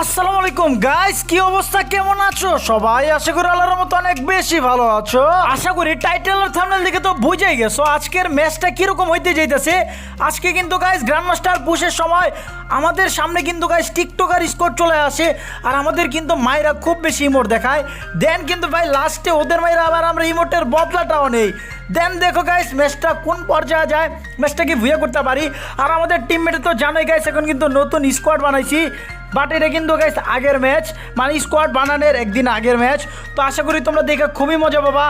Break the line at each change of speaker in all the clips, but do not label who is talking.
আসসালামু আলাইকুম গাইস কি অবস্থা? কেমন আছো? সবাই আশা করি আল্লাহর মতো অনেক বেশি ভালো আছো। আশা করি টাইটেল আর থাম্বনেল দেখে তো বুঝেই গেছো আজকের ম্যাচটা কীরকম হইতে যাইতেছে। আজকে কিন্তু গাইস গ্র্যান্ড মাস্টার পুশের সময় আমাদের সামনে কিন্তু গাইস টিকটকার স্কোর চলে আসে আর আমাদের কিন্তু মায়েরা খুব বেশি ইমোট দেখায়। দেন কিন্তু, ভাই লাস্টে ওদের মায়েরা আবার আমরা ইমোটের বদলাটাও নেই। দেন দেখো গাইস ম্যাচটা কোন পর্যায়ে যায়? ম্যাচটা কি ভুয়ে করতে পারি? আর আমাদের টিমমেটে তো জানোই গাইস এখন কিন্তু নতুন স্কোয়াড বানাইছি। বাট এটা কিন্তু গাইস আগের ম্যাচ মানে স্কোয়াড বানানোর একদিন আগের ম্যাচ তো আশা করি তোমরা দেখে খুবই মজা পাবা।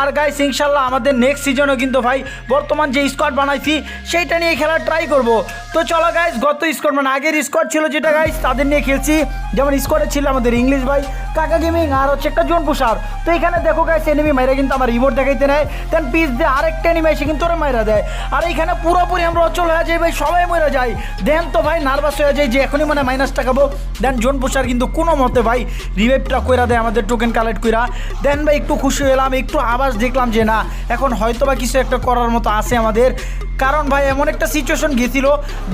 আর গাইস ইনশাল্লাহ আমাদের নেক্সট সিজনও কিন্তু ভাই, বর্তমান যে স্কোয়াড বানাইছি, সেইটা নিয়ে খেলার ট্রাই করব। তো চলো গাইস গত স্কোয়াড মানে আগের স্কোয়াড ছিল যেটা গাইস তাদের নিয়ে খেলছি। যেমন স্কোয়াডে ছিল আমাদের ইংলিশ ভাই, কাকা গেমিং আর হচ্ছে একটা জোন পুষার তো এখানে দেখো গাইস এনিমি মাইরা কিন্তু আমার রিমোট দেখাইতে নেয়। দেন পিস দিয়ে আরেকটা এনিমি এসে কিন্তু ওরা মাইরা দেয়। আর এখানে পুরোপুরি আমরা অচল হয়ে যাই ভাই, সবাই মরে যাই। দেন তো ভাই নার্ভাস হয়ে যায় যে এখনই মানে মাইনাস খাব দেন জোন পোষার কিন্তু কোনো মতে ভাই, রিভাইভটা কইরা দেয় আমাদের টোকেন কালেক্ট কইরা। দেন ভাই একটু খুশি হলাম, একটু আবাস দেখলাম যে না, এখন হয়তো বা কিছু একটা করার মতো আছে আমাদের। কারণ ভাই, এমন একটা সিচুয়েশন গেছিল।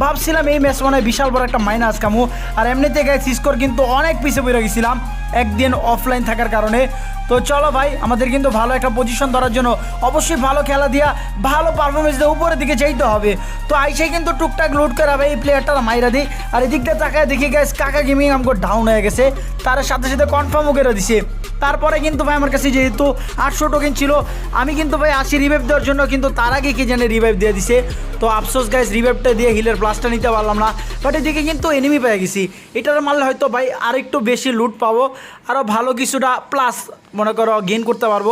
ভাবছিলাম এই ম্যাচ মানে বিশাল বড় একটা মাইনাস কামু। আর এমনিতে গাইস স্কোর কিন্তু অনেক পিছিয়ে পড়ে গেছিলাম, একদিন অফলাইন থাকার কারণে। তো চলো ভাই, আমাদের কিন্তু ভালো একটা পজিশন ধরার জন্য অবশ্যই ভালো খেলা দিয়া, ভালো পারফরমেন্স দিয়ে উপরের দিকে যাইতে হবে। তো আইসে কিন্তু টুকটাক লুট করে ভাই, এই প্লেয়ারটা মাইরা দিই। আর এদিকটা তাকায় দেখি গ্যাস কাকা গেমিং আমাকে ডাউন হয়ে গেছে। তার সাথে সাথে কনফার্মও করে দিছে। তারপরে কিন্তু ভাই আমার কাছে যেহেতু আটশো টোকেন ছিল, আমি কিন্তু ভাই আসি রিভাইভ দেওয়ার জন্য, কিন্তু তার আগে কি জানে রিভাইভ দিয়ে দিছে। তো আফসোস গাইস রিভাইভটা দিয়ে হিলের প্লাসটা নিতে পারলাম না। বাট এদিকে কিন্তু এনিমি পেয়ে গেছি। এটার মারলে হয়তো ভাই আরেকটু বেশি লুট পাবো আরও ভালো কিছুটা প্লাস মনে করো গেইন করতে পারব।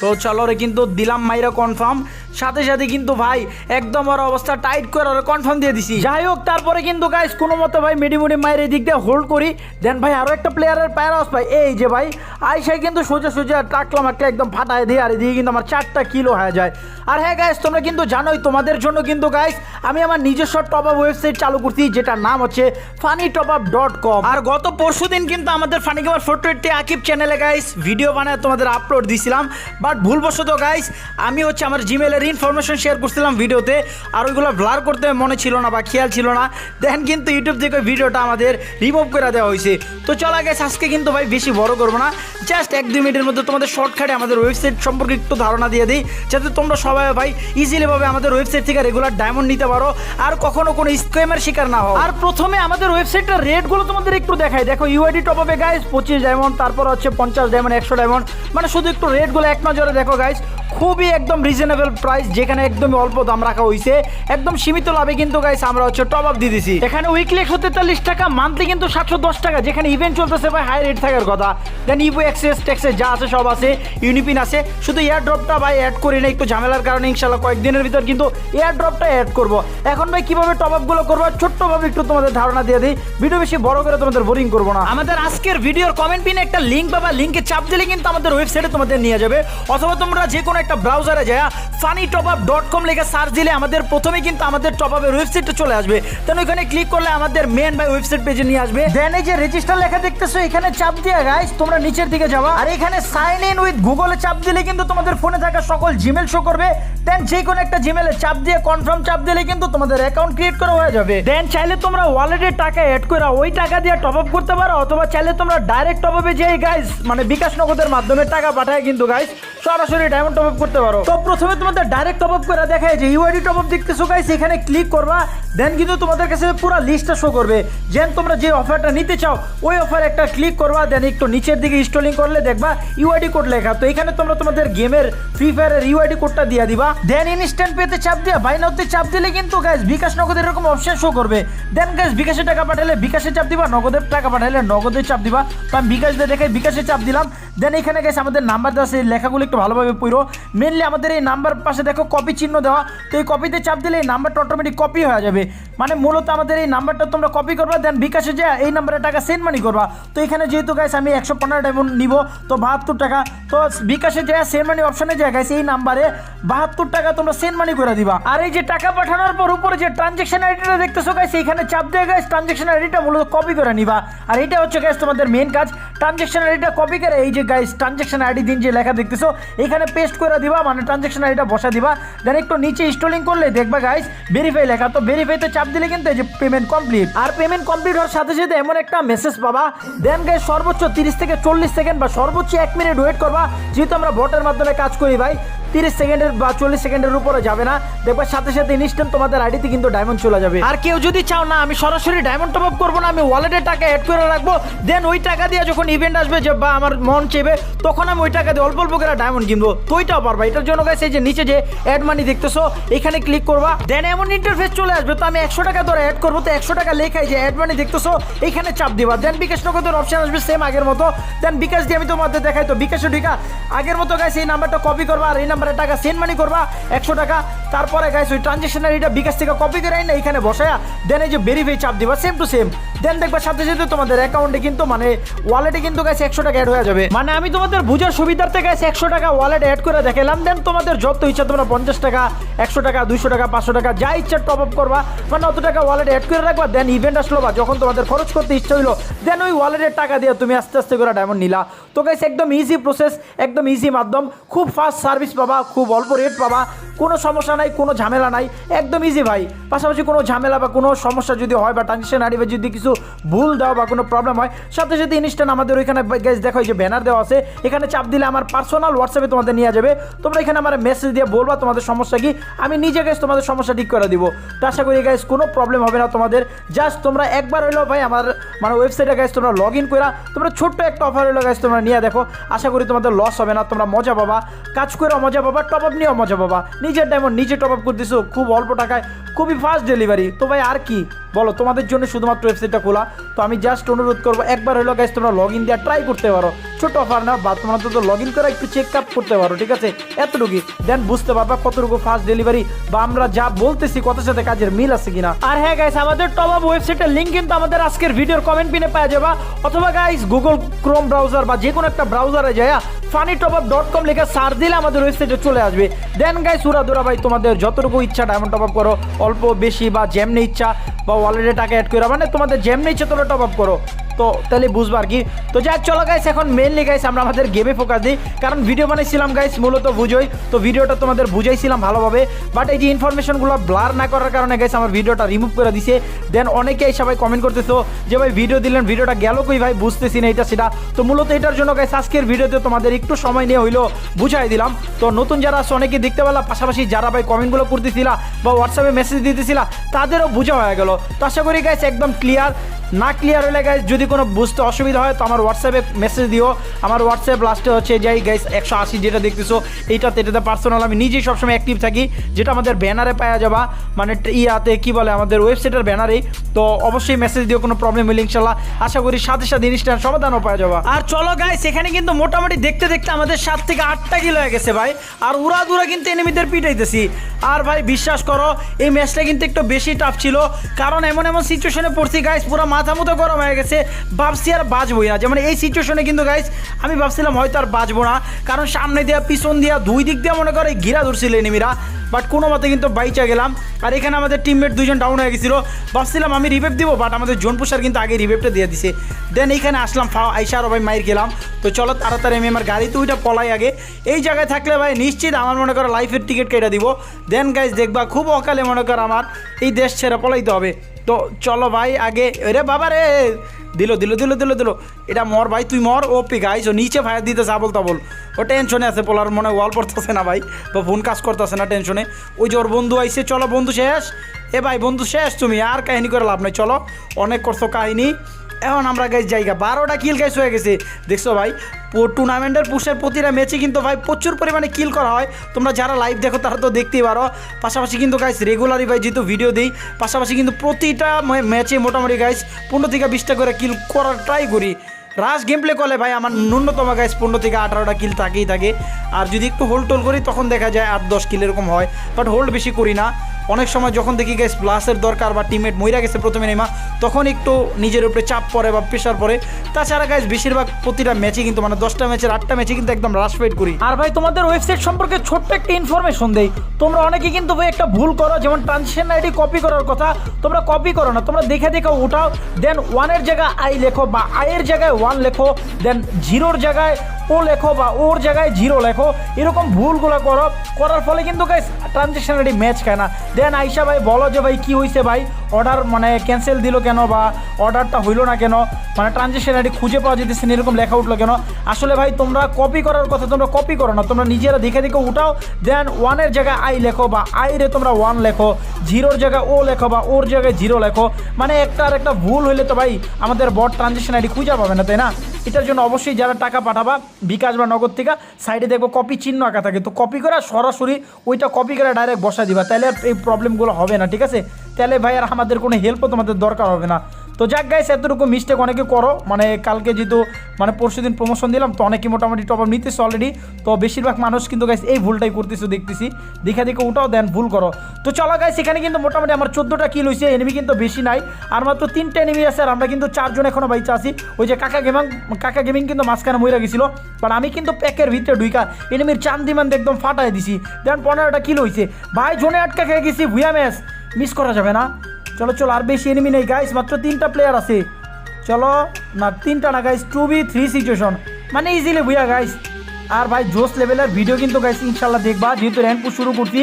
তো চলো রে কিন্তু দিলাম মাইরা কনফার্ম সাথে সাথে কিন্তু ভাই একদম ওর অবস্থা টাইট করে ওরা কনফার্ম দিয়ে দিছি। যাই হোক, তারপরে কিন্তু গাইস কোনো মতো ভাই মেডিমুডি মায়ের এদিক দিয়ে হোল্ড করি। দেন ভাই আরও একটা প্লেয়ারের প্যারাস ভাই এই যে ভাই, আইসাই কিন্তু সোজা সোজা টাকলাম একটা একদম ফাটায় দিয়ে, আর এদিকে কিন্তু আমার চারটা কিলো হয়ে যায়। আর হ্যাঁ গাইস তোমরা কিন্তু জানোই, তোমাদের জন্য কিন্তু গাইস আমি আমার নিজস্ব টপ আপ ওয়েবসাইট চালু করছি, যেটার নাম হচ্ছে funny top up dot com আর গত পরশু দিন কিন্তু আমাদের funny gamer four twenty Akib চ্যানেলে গাইস ভিডিও বানায় তোমাদের আপলোড দিছিলাম। বাট ভুলবশত গাইস আমি হচ্ছে আমার জিমেলের ইনফরমেশন শেয়ার করছিলাম ভিডিওতে, আর ওইগুলো ব্লার করতে মনে ছিল না বা খেয়াল ছিল না। দেন কিন্তু ইউটিউব থেকে ভিডিওটা আমাদের রিমুভ করে দেওয়া হয়েছে। তো চলা গেছে আজকে কিন্তু ভাই বেশি বড় করব না। জাস্ট এক দুই মিনিটের মধ্যে তোমাদের শর্টকাটে আমাদের ওয়েবসাইট সম্পর্কে একটু ধারণা দিয়ে দিই, যাতে তোমরা সবাই ভাই ইজিলিভাবে আমাদের ওয়েবসাইট থেকে রেগুলার ডায়মন্ড নিতে পারো, আর কখনো কোনো স্ক্যামের শিকার না হও। আর প্রথমে আমাদের ওয়েবসাইটের রেটগুলো তোমাদের একটু দেখাই। দেখো ইউআইডি টপ আপে গাইস পঁচিশ ডায়মন্ড তারপর হচ্ছে পঞ্চাশ ডায়মন্ড একশো ডায়মন্ড মানে শুধু একটু রেটগুলো এক নজরে দেখো গাইস খুবই একদম রিজনেবল প্রাইস যেখানে একদমই অল্প দাম রাখা হয়েছে একদম সীমিত লাভে কিন্তু গাইস আমরা হচ্ছে টপ আপ দিয়ে দিছি। এখানে উইকলি একশো তেতাল্লিশ টাকা মান্থলি কিন্তু সাতশো দশ টাকা, যেখানে ইভেন্ট চলতেছে ভাই হাই রেট থাকার কথা। দেন ইভো এক্সেস ট্যাক্সেস যা আছে, সব আছে ইউনিপিন আছে। শুধু এয়ার ড্রপটা ভাই অ্যাড করি না একটু ঝামেলার কারণে ইনশাল্লাহ কয়েকদিনের ভিতর কিন্তু এয়ার ড্রপটা অ্যাড করব। এখন ভাই, কীভাবে টপ আপগুলো করব? ছোট্টভাবে একটু তোমাদের ধারণা দিয়ে দিই। ভিডিও বেশি বড় করে তোমাদের বোরিং করব না। আমাদের আজকের ভিডিওর কমেন্ট পিনে একটা লিঙ্ক পাবা। লিঙ্কে চাপ দিলে কিন্তু আমাদের ওয়েবসাইটে তোমাদের নিয়ে যাবে। অথবা তোমরা যে কোনো একটা ব্রাউজারে যায় funny top up dot com লিখে সার্চ দিলে আমাদের প্রথমে কিন্তু আমাদের টপ আপের ওয়েবসাইটটা চলে আসবে। তেন ওইখানে ক্লিক করলে আমাদের মেন বাই ওয়েবসাইট পেজে নিয়ে আসবে। দেন এই যে রেজিস্টার লেখা দেখতেছো, এখানে চাপ দিয়ে গাইস তোমরা নিচের দিকে যাবা। আর এখানে সাইন ইন উইথ গুগলে চাপ দিলে কিন্তু তোমাদের ফোনে থাকা সকল জিমেল শো করবে। দেন যে কোনো একটা জিমেলে চাপ দিয়ে কনফার্ম চাপ দিলে কিন্তু তোমাদের অ্যাকাউন্ট ক্রিয়েট করা হয়ে যাবে। দেন চাইলে তোমরা ওয়ালেটে টাকা অ্যাড করে ওই টাকা দিয়ে টপ আপ করতে পারো, অথবা চাইলে তোমরা ডাইরেক্ট টপ আপে যেই গাইস মানে বিকাশ নগদের মাধ্যমে টাকা পাঠায় কিন্তু গাইস সরাসরি ডায়মন্ড টপ আপ করতে পারো। তো প্রথমে তোমাদের ডাইরেক্ট টপ আপ করে দেখায় যে ইউআইডি টপ আপ দেখতেছো গাইস এখানে ক্লিক করবা দেন কিন্তু তোমাদের কাছে পুরো লিস্টটা শো করবে। যেন তোমরা যে অফারটা নিতে চাও, ওই অফার একটা ক্লিক করবা দেন একটু নিচের দিকে ইনস্টলিং করলে দেখবা ইউআইডি কোড লেখা। তো এখানে তোমরা তোমাদের গেমের ফ্রি ফায়ারের ইউআইডি কোডটা দিয়ে দিবা। দেন ইনস্ট্যান্ট পেতে চাপ দিয়ে বাই নাওতে চাপ দিলে কিন্তু গাইস বিকাশ নগদের এরকম অপশন শো করবে। দেন গাইস বিকাশে টাকা পাঠালে বিকাশে চাপ দিবা নগদের টাকা পাঠালে নগদে চাপ দিবা। তো আমি বিকাশ দিয়ে দেখে বিকাশে চাপ দিলাম। দেন এখানে গেছে আমাদের নাম্বার দেওয়া সেই লেখাগুলো একটু ভালোভাবে পড়ো। মেনলি আমাদের এই নাম্বার পাশে দেখো কপি চিহ্ন দেওয়া। তো এই কপিতে চাপ দিলে এই নাম্বারটা অটোমেটিক কপি হয়ে যাবে। মানে মূলত আমাদের এই নাম্বারটা তোমরা কপি করবা দেন বিকাশে যা এই নাম্বারে টাকা সেন্ড মানি করবা। তো এখানে যেহেতু গাইস আমি একশো পনেরো ডায়মন্ড নিব, তো বাহাত্তর টাকা। তো বিকাশে যা সেন্ড মানি অপশানে যা গাইস এই নাম্বারে বাহাত্তর টাকা তোমরা সেন্ড মানি করে দিবা। আর এই যে টাকা পাঠানোর পর উপরে যে ট্রানজেকশন আইডিটা দেখতেছো গাইস এখানে চাপ দিয়ে গাইস ট্রানজেকশন আইডিটা মূলত কপি করে নিবা। আর এটা হচ্ছে গাইস তোমাদের মেন কাজ। ট্রানজেকশন আইডিটা কপি করে এই যে গাইস ট্রানজেকশন আইডি দিন যে লেখা দেখতেছো, এখানে পেস্ট করে দিবা মানে ট্রানজেকশন আইডিটা বসা দিবা। দেন একটু নিচে ইনস্টলিং করলে দেখবা গাইস ভেরিফাই লেখা। তো ভেরিফাইতে চাপ দিলে কিন্তু এই যে পেমেন্ট কমপ্লিট আর পেমেন্ট কমপ্লিট হওয়ার সাথে সাথে এমন একটা মেসেজ পাবা। দেন গাইস সর্বোচ্চ তিরিশ থেকে চল্লিশ সেকেন্ড বা সর্বোচ্চ এক মিনিট ওয়েট করবা। যেহেতু আমরা বটের মাধ্যমে কাজ করি, ভাই, তিরিশ সেকেন্ডের বা চল্লিশ সেকেন্ডের উপরে যাবে না। দেখবা, সাথে সাথে ইনস্ট্যান্ট তোমাদের আইডিতে কিন্তু ডায়মন্ড চলে যাবে। আর কেউ যদি চাও না, আমি সরাসরি ডায়মন্ড টপ আপ করব না, আমি ওয়ালেটে টাকা অ্যাড করে রাখব। দেন ওই টাকা দিয়ে যখন ইভেন্ট আসবে যে, বা আমার মন চেবে তখন আমি ওই টাকা দিয়ে অল্প অল্প করে ডায়মন্ড কিনবো। তো ওইটাও পারবা, এটার জন্য গাইছে যে নিচে যে অ্যাড মানি দেখতেছো, এখানে ক্লিক করবা। দেন এমন ইন্টারফেস চলে আসবে, তো আমি একশো টাকা ধরে অ্যাড করব, তো একশো টাকা লেখাই যে অ্যাড মানি দেখতেছো, এখানে চাপ দিবা। দেন বিকাশ নগদের অপশন আসবে সেম আগের মতো। দেন বিকাশ দিয়ে আমি তোমাদের দেখাই তো, বিকাশে ঢুকা। আগের মতো গাইছে এই নাম্বারটা কপি করবা, আর এই নাম্বারে টাকা সেন্ড মানি করবা, একশো টাকা। তারপরে গাইস ওই ট্রানজেকশন আইডিটা বিকাশ থেকে কপি করে আইন এখানে বসায়া দেন এই যে ভেরিফাই চাপ দিবা সেম টু সেম দেন দেখবা সাথে সাথে তোমাদের অ্যাকাউন্টে কিন্তু মানে ওয়ালেটে কিন্তু গাইছে একশো টাকা অ্যাড হয়ে যাবে। মানে আমি তোমাদের বুঝার সুবিধার্থে গাইছে একশো টাকা ওয়ালেট অ্যাড করে দেখালাম দেন তোমাদের যত ইচ্ছা তোমরা পঞ্চাশ টাকা, একশো টাকা, দুইশো টাকা, পাঁচশো টাকা, যা ইচ্ছা টপ আপ করবা। মানে অত টাকা ওয়ালেট অ্যাড করে রাখবা দেন ইভেন্ট আসলো বা যখন তোমাদের খরচ করতে ইচ্ছা হইল দেন ওই ওয়ালেটের টাকা দিয়ে তুমি আস্তে আস্তে করে ডায়মন্ড নিলা। তো গাইছে একদম ইজি প্রসেস একদম ইজি মাধ্যম। খুব ফাস্ট সার্ভিস পাবা, খুব অল্প রেট পাবা। কোনো সমস্যা নাই, কোনো ঝামেলা নাই। একদম ইজি ভাই। পাশাপাশি কোনো ঝামেলা বা কোনো সমস্যা যদি হয় বা ট্রানজেকশন আইডি যদি কিছু ভুল দাও বা কোনো প্রবলেম হয়, সাথে সাথে ইনস্ট্যান্ট আমাদের ওইখানে গ্যাস দেখো যে ব্যানার দেওয়া আছে। এখানে চাপ দিলে আমার পার্সোনাল হোয়াটসঅ্যাপে তোমাদের নিয়ে যাবে। তোমরা এখানে আমার মেসেজ দিয়ে বলবা তোমাদের সমস্যা কি? আমি নিজে গ্যাস তোমাদের সমস্যা ঠিক করে দিব। তো আশা করি গ্যাস কোনো প্রবলেম হবে না তোমাদের। জাস্ট তোমরা একবার হইল ভাই আমার মানে ওয়েবসাইটে গ্যাস তোমরা লগ ইন করা তোমরা ছোট্ট একটা অফার হইল গ্যাস তোমরা নিয়ে দেখো। আশা করি তোমাদের লস হবে না, তোমরা মজা পাবা। কাজ করে মজা পাবা টপ আপ নিয়েও মজা পাবা। নিজের ডায়মন্ড নিজে টপ আপ করতেছো খুব অল্প টাকায়, খুবই ফাস্ট ডেলিভারি তো ভাই আর কি? বলো, তোমাদের জন্য শুধুমাত্র ওয়েবসাইটটা খোলা। তো আমি জাস্ট অনুরোধ করব, একবার হলো গাইজ তোমরা লগ ইন দেওয়া ট্রাই করতে পারো। ছোট অফার না, বা তোমরা তো লগ ইন করে একটু চেক আপ করতে পারো, ঠিক আছে? এতটুকুই। দেন বুঝতে পারবা কতটুকু ফার্স্ট ডেলিভারি বা আমরা যা বলতেছি কত সাথে কাজের মিল আছে কিনা। আর হ্যাঁ গাইস আমাদের টপ আপ ওয়েবসাইটের লিঙ্ক কিন্তু আমাদের আজকের ভিডিওর কমেন্ট পিনে পাওয়া যাবা। অথবা গাইস গুগল ক্রোম ব্রাউজার বা যে কোনো একটা ব্রাউজারে যায় funny top up dot com লিখে সার্চ দিলে আমাদের ওয়েবসাইটে চলে আসবে। দেন গাই সুরা দুরা ভাই, তোমাদের যতটুকু ইচ্ছা ডায়মন্ড টপ আপ করো, অল্প বেশি বা যেমনি ইচ্ছা বা ওয়ালেটে টাকা অ্যাড করা মানে তোমাদের যেমনি ইচ্ছা তোমরা টপ আপ করো। তো তাহলে বুঝব আর কি? তো যাক চলো গাইস এখন মেনলি গাইস আমরা আমাদের গেমে ফোকাস দিই। কারণ ভিডিও বানাইছিলাম গাইস মূলত বুঝোই। তো ভিডিওটা তোমাদের বুঝাইছিলাম ভালোভাবে। বাট এই যে ইনফরমেশনগুলো ব্লার না করার কারণে গাইস আমার ভিডিওটা রিমুভ করে দিছে। দেন অনেকেই সবাই কমেন্ট করতেছো যে, ভাই ভিডিও দিলেন ভিডিওটা গেল কই ভাই? বুঝতেছি না এটা, সেটা। তো মূলত এটার জন্য গাইস আজকের ভিডিওতে তোমাদের একটু সময় নিয়ে হইল, বুঝাই দিলাম। তো নতুন যারা আছে অনেকে দেখতে পেলাম পাশাপাশি যারা ভাই কমেন্টগুলো করতেছিলা বা হোয়াটসঅ্যাপে মেসেজ দিতেছিলা, তাদেরও বোঝা হয়ে গেল। তো আশা করি গাইস একদম ক্লিয়ার না ক্লিয়ার হলে গাইস যদি কোনো বুঝতে অসুবিধা হয়, তো আমার হোয়াটসঅ্যাপে মেসেজ দিও। আমার হোয়াটসঅ্যাপ লাস্টে হচ্ছে, যাই গাইস একশো আশি যেটা দেখতেছো, এইটাতে এটাতে পার্সোনাল আমি নিজেই সবসময় অ্যাক্টিভ থাকি, যেটা আমাদের ব্যানারে পাওয়া যাবা মানে ইয়াতে কি বলে, আমাদের ওয়েবসাইটের ব্যানারে তো অবশ্যই মেসেজ দিও, কোনো প্রবলেম হলে ইনশাল্লাহ, আশা করি সাথে সাথে ইনস্ট্যান্ট সমাধানও পাওয়া যাবা। আর চলো গাইস এখানে কিন্তু মোটামুটি দেখতে দেখতে আমাদের সাত থেকে আটটা কিলো হয়ে গেছে ভাই, আর উড়া দুরা কিন্তু এনিমিদের পিটাইতেছি। আর ভাই, বিশ্বাস করো, এই ম্যাচটা কিন্তু একটু বেশি টাফ ছিল, কারণ এমন এমন সিচুয়েশনে পড়ছি গাইস পুরো মাথা মতো গরম হয়ে গেছে ভাবছি আর বাঁচবোই না। যেমন এই সিচুয়েশনে কিন্তু গাইস আমি ভাবছিলাম হয়তো আর বাঁচবো না। কারণ সামনে দিয়া, পিছন দিয়া, দুই দিক দিয়ে মনে করে ঘিরা ধরছিল এনিমিরা বাট কোনো মতে কিন্তু বাইচা গেলাম। আর এখানে আমাদের টিমমেট দুইজন ডাউন হয়ে গেছিল। ভাবছিলাম আমি রিভেপ দিব বাট আমাদের জোন পুষার কিন্তু আগে রিভেপটা দিয়ে দিছে। দেন এখানে আসলাম, ফাও, আইসা আর ভাই মাইর গেলাম তো চলো তাড়াতাড়ি আমি আমার গাড়িতে ওইটা পলাই আগে। এই জায়গায় থাকলে ভাই নিশ্চিত আমার মনে করো লাইফের টিকিট কেটে দিব। দেন গাইজ দেখবা খুব অকালে মনে করো আমার এই দেশ ছেড়ে পলাইতে হবে। তো চলো ভাই, আগে রে বাবা রে দিল দিল দিল দিল দিল। এটা মর ভাই, তুই মর, ও পি গাইছ নিচে ফায়ার দিতে আবল তাবল ও টেনশনে আছে পোলার মনে ওয়াল পড়তেছে না ভাই। বা ফোন কাজ করতেছে না টেনশনে ওই যে ওর বন্ধু আইসে চলো বন্ধু শেষ। এ ভাই, বন্ধু শেষ তুমি, আর কাহিনী করে লাভ নাই, চলো। অনেক করছ কাহিনী। এখন আমরা গাইজ জায়গা, বারোটা কিল গাইস হয়ে গেছে। দেখছ ভাই টুর্নামেন্টের পুষের প্রতিটা ম্যাচে কিন্তু ভাই প্রচুর পরিমাণে কিল করা হয়। তোমরা যারা লাইভ দেখো তারা তো দেখতেই পারো। পাশাপাশি কিন্তু গাইস রেগুলারই ভাই যেহেতু ভিডিও দিই, পাশাপাশি কিন্তু প্রতিটা ম্যাচে মোটামুটি গাইস পনেরো থেকে বিশটা করে কিল করার ট্রাই করি। রাশ গেম প্লে করলে ভাই আমার ন্যূনতম গাইস পনেরো থেকে আঠারোটা কিল থাকেই থাকে। আর যদি একটু হোল্ড টোল করি, তখন দেখা যায় আট, দশ কিল এরকম হয়। বাট হোল্ড বেশি করি না। অনেক সময় যখন দেখি গাইস প্লাসের দরকার বা টিমমেট মইরা গেছে প্রথমে নেমা তখন একটু নিজের উপরে চাপ পড়ে বা প্রেশার পড়ে। তাছাড়া গাইস বেশিরভাগ প্রতিটা ম্যাচে কিন্তু মানে দশটা ম্যাচের আটটা ম্যাচে কিন্তু একদম রাশ ফাইট করি। আর ভাই, তোমাদের ওয়েবসাইট সম্পর্কে ছোট্ট একটা ইনফরমেশন দেই। তোমরা অনেকে কিন্তু ভাই একটা ভুল করো, যেমন ট্রানজেকশন আইডি কপি করার কথা। তোমরা কপি করো না, তোমরা দেখে দেখে উঠাও দেন ওয়ানের জায়গায় আই লেখো বা আয়ের জায়গায় ওয়ান লেখো দেন জিরোর জায়গায় ও লেখো বা ওর জায়গায় জিরো লেখো। এরকম ভুলগুলো করো, করার ফলে কিন্তু গাইস ট্রানজেকশন আইডি ম্যাচ খায় না। দেন আইসা ভাই বলো যে ভাই কি হয়েছে ভাই? অর্ডার মানে ক্যান্সেল দিল কেন বা অর্ডারটা হইল না কেন? মানে ট্রানজেকশন আইডি খুঁজে পাওয়া যেতেছে না, এরকম লেখা উঠল কেন? আসলে ভাই তোমরা কপি করার কথা তোমরা কপি করো না তোমরা নিজেরা দেখে দেখে উঠাও। দেন ওয়ানের জায়গায় আই লেখো বা আই রে তোমরা ওয়ান লেখো জিরোর জায়গায় ও লেখো বা ওর জায়গায় জিরো লেখো। মানে একটা আর একটা ভুল হইলে তো ভাই আমাদের বট ট্রানজেকশন আইডি খুঁজে পাবে না তাই না? এটার জন্য অবশ্যই যারা টাকা পাঠাবা বিকাশ বা নগদ থেকে সাইডে দেখব কপি চিহ্ন আঁকা থাকে। তো কপি করে সরাসরি ওইটা কপি করে ডাইরেক্ট বসা দিবা। তাহলে এই প্রবলেমগুলো হবে না, ঠিক আছে? তাহলে ভাই আর আমাদের কোনো হেল্পও তোমাদের দরকার হবে না। তো যাক গাইস এতটুকু মিস্টেক অনেকে করো। মানে কালকে যেহেতু মানে পরশু দিন প্রমোশন দিলাম, তো অনেকে মোটামুটি টপ আপ নিতেছে অলরেডি তো বেশিরভাগ মানুষ কিন্তু গাইস এই ভুলটাই করতেছে, দেখতেছি। দেখে দেখে উঠাও দেন ভুল করো। তো চলো গাইস এখানে কিন্তু মোটামুটি আমার চোদ্দোটা কিল হয়েছে এনিমি কিন্তু বেশি নাই। আর মাত্র তিনটা এনিমি আছে, আর আমরা কিন্তু চারজন এখনও বাইচে আছি। ওই যে কাকা গেমিং কাকা গেমিং কিন্তু মাঝখানে মরে গেছিল। বাট আমি কিন্তু প্যাকের ভিতরে ঢুইকা এনিমির চান্দিমান একদম ফাটাই দিছি। দেন পনেরোটা কিল হয়েছে। ভাই জোনে আটকা খেয়ে গেছি, ভুয়া ম্যাচ মিস করা যাবে না। চলো চলো, আর বেশি এনিমি নেই গাইস মাত্র তিনটা প্লেয়ার আছে। চলো, না, তিনটা না guys two B three situation মানে ইজিলি ভুয়া গাইস আর ভাই জোস লেভেলের ভিডিও কিন্তু গাইস ইনশাল্লাহ দেখবা, যেহেতু র্যাঙ্ক পুশ শুরু করছি।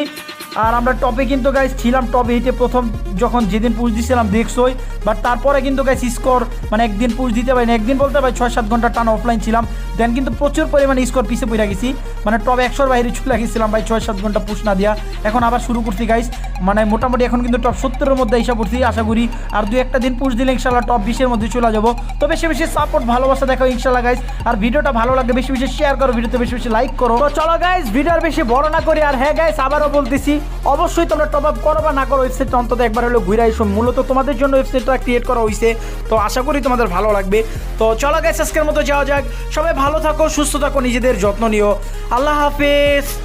আর আমরা টপে কিন্তু গাইস ছিলাম টপ এইটে প্রথম, যখন যেদিন পুশ দিছিলাম, দেখছোই। বাট তারপরে কিন্তু গাইস স্কোর মানে একদিন পুশ দিতে পারি না একদিন বলতে পারি ছয়, সাত ঘণ্টা টান অফলাইন ছিলাম। দেন কিন্তু প্রচুর পরিমাণে স্কোর পিছে পড়ে গেছি। মানে টপ একশোর বাইরে চলে গেছিলাম ভাই, ছয় সাত ঘণ্টা পুশ না দিয়া। এখন আবার শুরু করছি গাইস মানে মোটামুটি এখন কিন্তু টপ সত্তরের মধ্যে হিসাব করছি, আশা করি। আর দু একটা দিন পুশ দিলে ইনশাল্লাহ টপ বিশের মধ্যে চলে যাব। তো বেশি বেশি সাপোর্ট ভালোবাসা দেখো ইনশাল্লাহ গাইস আর ভিডিওটা ভালো লাগলে বেশি বেশি শেয়ার করো, ভিডিওতে বেশি বেশি লাইক করো। তো চলো গাইস ভিডিও আর বেশি বড় না করি। আর হ্যাঁ গাইস আবারও বলতেছি, অবশ্যই তোমরা টপ আপ করো বা না করো ওয়েবসাইটটা অন্তত একবার হলো ঘুরে আইসো মূলত তোমাদের জন্য ওয়েবসাইটটা ক্রিয়েট করা হয়েছে তো আশা করি তোমাদের ভালো লাগবে। তো চলো গাইস আজকের মতো যাওয়া যাক। সবাই ভালো থাকো সুস্থ থাকো নিজেদের যত্ন নিও। আল্লাহ হাফেজ।